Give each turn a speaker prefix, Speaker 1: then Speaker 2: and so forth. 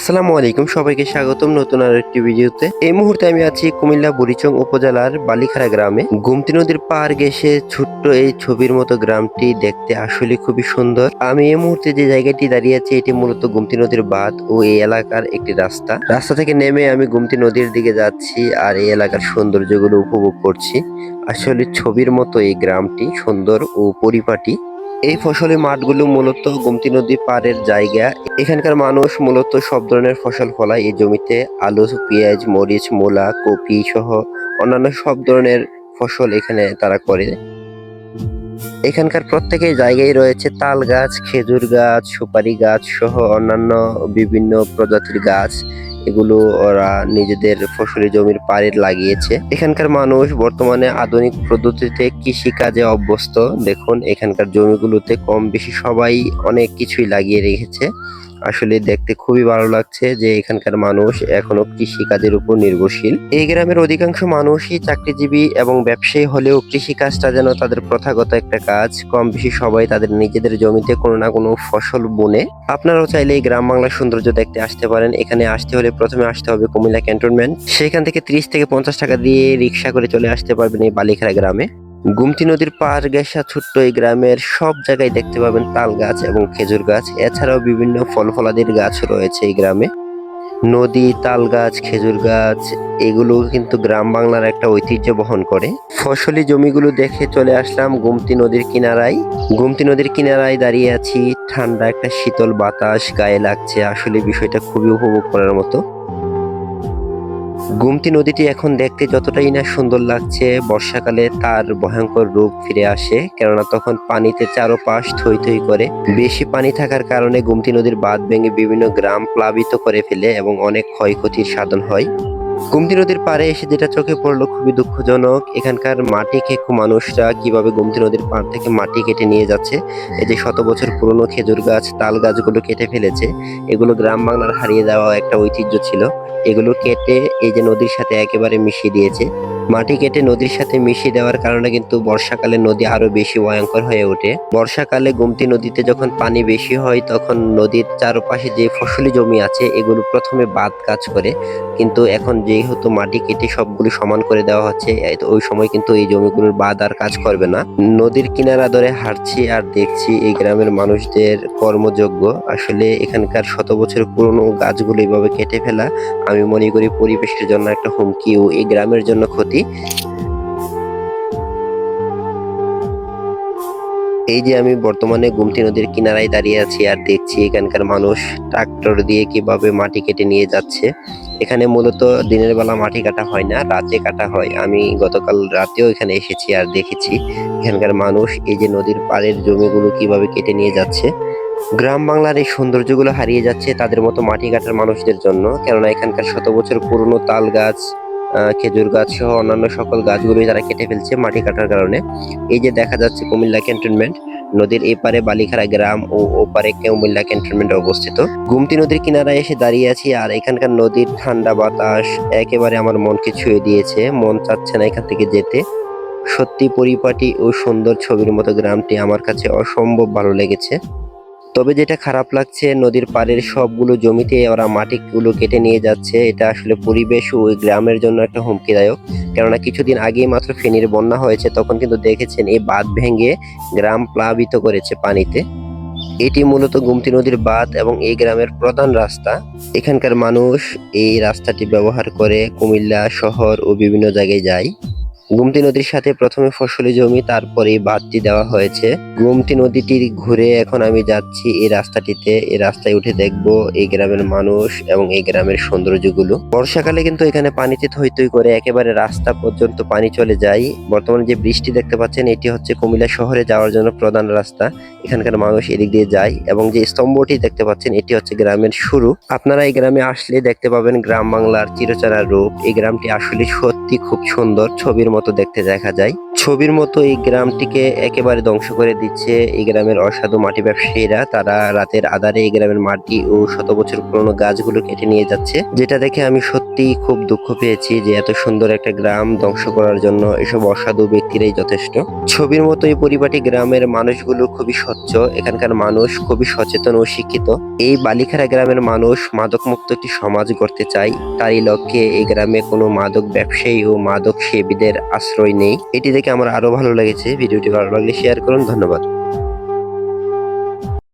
Speaker 1: আসসালামু আলাইকুম, সবাইকে স্বাগতম নতুন আর একটি ভিডিওতে। এই মুহূর্তে আমি আছি কুমিল্লা বুড়িচং উপজেলার বালিখাড়া গ্রামে। গুমতি নদীর পার ঘেসে ছোট্ট এই ছবির মতো গ্রামটি দেখতে আসলে খুবই সুন্দর। আমি এই মুহূর্তে যে জায়গাটি দাঁড়িয়ে আছি, এটি মূলত গুমতি নদীর বাঁধ ও এই এলাকার একটি রাস্তা। রাস্তা থেকে নেমে আমি গুমতি নদীর দিকে যাচ্ছি আর এই এলাকার সৌন্দর্যগুলো উপভোগ করছি। আসলে ছবির মতো এই গ্রামটি সুন্দর ও পরিপাটি। এই ফসলি মাঠগুলো মূলত গোমতী নদী পাড়ের জায়গা। এখানকার মানুষ মূলত সব ধরনের ফসল ফলায়। এই জমিতে আলু, পেঁয়াজ, মরিচ, মূলা, কপি সহ অন্যান্য সব ধরনের ফসল এখানে তারা করে। এখানকার প্রত্যেকের জায়গায় রয়েছে তাল গাছ, খেজুর গাছ, সুপারি গাছ সহ অন্যান্য বিভিন্ন প্রজাতির গাছ। এগুলো ওরা নিজেদের ফসলি জমির পাড়ে লাগিয়েছে। এখানকার মানুষ বর্তমানে আধুনিক পদ্ধতিতে কৃষি কাজে অভ্যস্ত। দেখুন, এখানকার জমিগুলোতে কম বেশি সবাই অনেক কিছুই লাগিয়ে রেখেছে। আসলে দেখতে খুবই ভালো লাগছে যে এখানকার মানুষ এখনও কৃষি কাজের উপর নির্ভরশীল। এই গ্রামের অধিকাংশ মানুষই চাকরিজীবী এবং ব্যবসায়ী হলেও কৃষি কাজটা যেন তাদের প্রথাগত একটা কাজ। কম বেশি সবাই তাদের নিজেদের জমিতে কোনো না কোনো ফসল বুনে। আপনারাও চাইলে এই গ্রাম বাংলার সৌন্দর্য দেখতে আসতে পারেন। এখানে আসতে হলে প্রথমে আসতে হবে কুমিল্লা ক্যান্টনমেন্ট। সেখান থেকে ত্রিশ থেকে পঞ্চাশ টাকা দিয়ে রিক্সা করে চলে আসতে পারবেন এই বালিখাড়া গ্রামে। গুমতি নদীর পার ঘেঁষা ছোট্ট এই গ্রামের সব জায়গায় দেখতে পাবেন তাল গাছ এবং খেজুর গাছ। এছাড়াও বিভিন্ন ফল ফলাদির গাছ রয়েছে এই গ্রামে। নদী, তাল গাছ, খেজুর গাছ, এগুলো কিন্তু গ্রাম বাংলার একটা ঐতিহ্য বহন করে। ফসলি জমিগুলো দেখে চলে আসলাম গুমতি নদীর কিনারায়। গুমতি নদীর কিনারায় দাঁড়িয়ে আছি। ঠান্ডা একটা শীতল বাতাস, গায়ে লাগছে। আসলে বিষয়টা খুবই উপভোগ করার মতো। গুমতি নদীটি এখন দেখতে যতটাই না সুন্দর লাগছে, বর্ষাকালে তার ভয়ঙ্কর রূপ ফিরে আসে, কেননা তখন পানিতে চারোপাশ থই থই করে। বেশি পানি থাকার কারণে গুমতি নদীর বাঁধ ভেঙে বিভিন্ন গ্রাম প্লাবিত করে ফেলে এবং অনেক ক্ষয়ক্ষতির সাধন হয়। গুমতি নদীর পাড়ে এসে যেটা চোখে পড়ল খুবই দুঃখজনক, এখানকার মাটি খেকু মানুষরা কীভাবে গুমতি নদীর পাড় থেকে মাটি কেটে নিয়ে যাচ্ছে, এই যে শত বছর পুরনো খেজুর গাছ, তাল গাছগুলো কেটে ফেলেছে, এগুলো গ্রাম বাংলার হারিয়ে যাওয়া একটা ঐতিহ্য ছিল। এগুলো কেটে এই যে নদীর সাথে একেবারে মিশিয়ে দিয়েছে। মাটি কেটে নদীর সাথে মিশিয়ে দেওয়ার কারণে কিন্তু বর্ষাকালে নদী আরও বেশি ভয়ঙ্কর হয়ে ওঠে। বর্ষাকালে গুমতি নদীতে যখন পানি বেশি হয়, তখন নদীর চারপাশে যে ফসলি জমি আছে, এগুলো প্রথমে বাদ কাজ করে। কিন্তু এখন যেহেতু মাটি কেটে সবগুলো সমান করে দেওয়া হচ্ছে ওই সময় কিন্তু এই জমিগুলোর বাদ আর কাজ করবে না। নদীর কিনারা ধরে হাঁটছি আর দেখছি এই গ্রামের মানুষদের কর্মযোগ্য। আসলে এখানকার শত বছর পুরনো গাছগুলো এইভাবে কেটে ফেলা, আমি মনে করি পরিবেশের জন্য একটা হুমকি ও এই গ্রামের জন্য ক্ষতি। এই যে আমি বর্তমানে গুমতি নদীর কিনারায় দাঁড়িয়ে আছি আর দেখছি এখানকার মানুষ ট্রাক্টর দিয়ে কীভাবে মাটি কেটে নিয়ে যাচ্ছে। এখানে মূলত দিনের বেলা মাটি কাটা হয় না, রাতে কাটা হয়। আমি গতকাল রাতেও এখানে এসেছি আর দেখেছি এখানকার মানুষ এই যে নদীর পাড়ের জমিগুলো কীভাবে কেটে নিয়ে যাচ্ছে। গ্রাম বাংলার এই সৌন্দর্যগুলো হারিয়ে যাচ্ছে তাদের মতো মাটি কাটার মানুষদের জন্য, কেননা এখানকার শত বছর পুরনো তাল গাছ খেজুর গাছ সহ অন্যান্য সকল গাছগুলোই তারা কেটে ফেলছে মাটি কাটার কারণে। এই যে দেখা যাচ্ছে কুমিল্লা ক্যান্টনমেন্ট, নদীর এপারে বালিখাড়া গ্রাম ও ওপারে কুমিল্লা ক্যান্টনমেন্ট অবস্থিত। গুমতি নদীর কিনারায় এসে দাঁড়িয়ে আছি আর এখানকার নদীর ঠান্ডা বাতাস একেবারে আমার মনকে ছুঁয়ে দিয়েছে। মন চাচ্ছে না এখান থেকে যেতে। সত্যি পরিপাটি ও সুন্দর ছবির মতো গ্রামটি আমার কাছে অসম্ভব ভালো লেগেছে। তবে যেটা খারাপ লাগছে, নদীর পাড়ের সবগুলো জমিতে ওরা মাটিগুলো কেটে নিয়ে যাচ্ছে। এটা আসলে পরিবেশ ও ওই গ্রামের জন্য একটা হুমকিদায়ক। কেননা কিছুদিন আগেই মাত্র ফেনীর বন্যা হয়েছে, তখন কিন্তু দেখেছেন এই বাঁধ ভেঙে গ্রাম প্লাবিত করেছে পানিতে। এটি মূলত গুমতি নদীর বাঁধ এবং এই গ্রামের প্রধান রাস্তা। এখানকার মানুষ এই রাস্তাটি ব্যবহার করে কুমিল্লা শহর ও বিভিন্ন জায়গায় যায়। গুমতি নদীর সাথে প্রথমে ফসলি জমি তারপরে বাঁধটি দেওয়া হয়েছে। গুমতি নদীটি ঘুরে এখন আমি যাচ্ছি এই রাস্তাটিতে। এই রাস্তায় উঠে দেখব এই গ্রামের মানুষ এবং এই গ্রামের সৌন্দর্যগুলো। বর্ষাকালে কিন্তু এখানে পানিতে থই থই করে একেবারে রাস্তা পর্যন্ত পানি চলে যায়। বর্তমানে যে বৃষ্টি দেখতে পাচ্ছেন, এটি হচ্ছে কুমিল্লা শহরে যাওয়ার জন্য প্রধান রাস্তা। এখানকার মানুষ এদিক দিয়ে যায় এবং যে স্তম্ভটি দেখতে পাচ্ছেন, এটি হচ্ছে গ্রামের শুরু। আপনারা এই গ্রামে আসলে দেখতে পাবেন গ্রাম বাংলার চিরচারা রূপ। এই গ্রামটি আসলে সত্যি। খুব সুন্দর ছবির মতো দেখতে দেখা যায়। ছবির মতো এই গ্রামটিকে একেবারে ধ্বংস করে দিচ্ছে এই গ্রামের অসাধু মাটি ব্যবসায়ীরা। তারা রাতের আধারে এই গ্রামের মাটি ও শত বছর পুরনো গাছগুলো কেটে নিয়ে যাচ্ছে। যেটা দেখে আমি সত্যি খুব দুঃখ পেয়েছি যে এত সুন্দর একটা গ্রাম ধ্বংস করার জন্য এসব অসাধু ব্যক্তিরাই যথেষ্ট। ছবির মতো এই পরিপাটি গ্রামের মানুষগুলো খুবই স্বচ্ছ, এখানকার মানুষ খুবই সচেতন ও শিক্ষিত। এই বালিখারা গ্রামের মানুষ মাদক মুক্ত একটি সমাজ গড়তে চায়। তারই লক্ষ্যে এই গ্রামে কোনো মাদক ব্যবসায়ী ও মাদক সেবীদের আশ্রয় নেই। এটি দেখে আমার আরও ভালো লেগেছে। ভিডিওটি ভালো লাগলে শেয়ার করুন। ধন্যবাদ।